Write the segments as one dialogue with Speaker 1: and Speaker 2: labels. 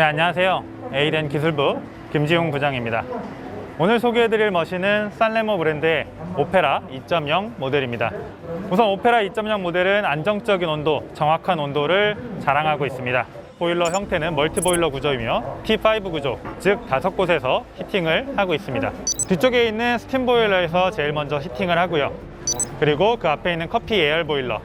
Speaker 1: 네, 안녕하세요. 에이덴 기술부 김지용 부장입니다. 오늘 소개해드릴 머신은 산레모 브랜드의 오페라 2.0 모델입니다. 우선 오페라 2.0 모델은 안정적인 온도, 정확한 온도를 자랑하고 있습니다. 보일러 형태는 멀티 보일러 구조이며 T5 구조, 즉 다섯 곳에서 히팅을 하고 있습니다. 뒤쪽에 있는 스팀 보일러에서 제일 먼저 히팅을 하고요. 그리고 그 앞에 있는 커피 에어 보일러,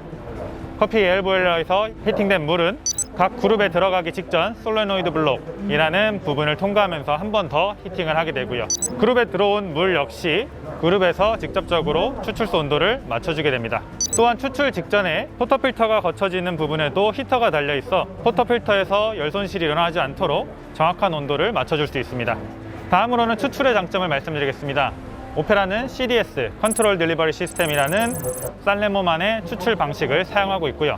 Speaker 1: 커피 에어 보일러에서 히팅된 물은 각 그룹에 들어가기 직전 솔레노이드 블록이라는 부분을 통과하면서 한 번 더 히팅을 하게 되고요. 그룹에 들어온 물 역시 그룹에서 직접적으로 추출소 온도를 맞춰주게 됩니다. 또한 추출 직전에 포터 필터가 거쳐지는 부분에도 히터가 달려 있어 포터 필터에서 열 손실이 일어나지 않도록 정확한 온도를 맞춰줄 수 있습니다. 다음으로는 추출의 장점을 말씀드리겠습니다. 오페라는 CDS, 컨트롤 딜리버리 시스템이라는 산레모만의 추출 방식을 사용하고 있고요.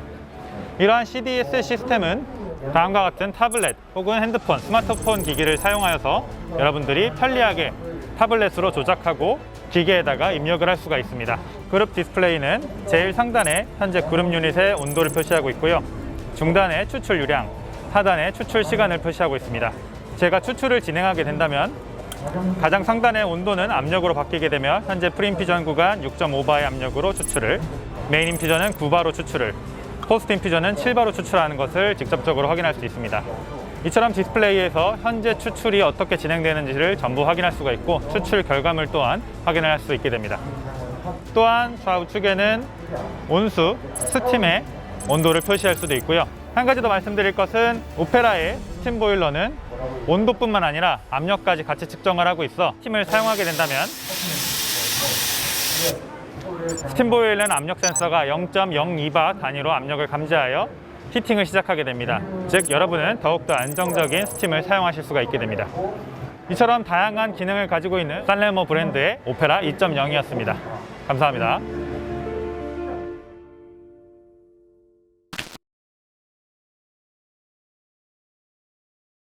Speaker 1: 이러한 CDS 시스템은 다음과 같은 타블렛 혹은 핸드폰, 스마트폰 기기를 사용하여서 여러분들이 편리하게 타블렛으로 조작하고 기계에다가 입력을 할 수가 있습니다. 그룹 디스플레이는 제일 상단에 현재 그룹 유닛의 온도를 표시하고 있고요. 중단에 추출 유량, 하단에 추출 시간을 표시하고 있습니다. 제가 추출을 진행하게 된다면 가장 상단의 온도는 압력으로 바뀌게 되며 현재 프리인피전 구간 6.5바의 압력으로 추출을 메인 인피전은 9바로 추출을 포스트 인피전은 7바로 추출하는 것을 직접적으로 확인할 수 있습니다. 이처럼 디스플레이에서 현재 추출이 어떻게 진행되는지를 전부 확인할 수가 있고 추출 결과물 또한 확인할 수 있게 됩니다. 또한 좌우측에는 온수, 스팀의 온도를 표시할 수도 있고요. 한 가지 더 말씀드릴 것은 오페라의 스팀 보일러는 온도뿐만 아니라 압력까지 같이 측정을 하고 있어 스팀을 사용하게 된다면 스팀 보일러는 압력 센서가 0.02바 단위로 압력을 감지하여 히팅을 시작하게 됩니다. 즉 여러분은 더욱더 안정적인 스팀을 사용하실 수가 있게 됩니다. 이처럼 다양한 기능을 가지고 있는 산레모 브랜드의 오페라 2.0이었습니다. 감사합니다.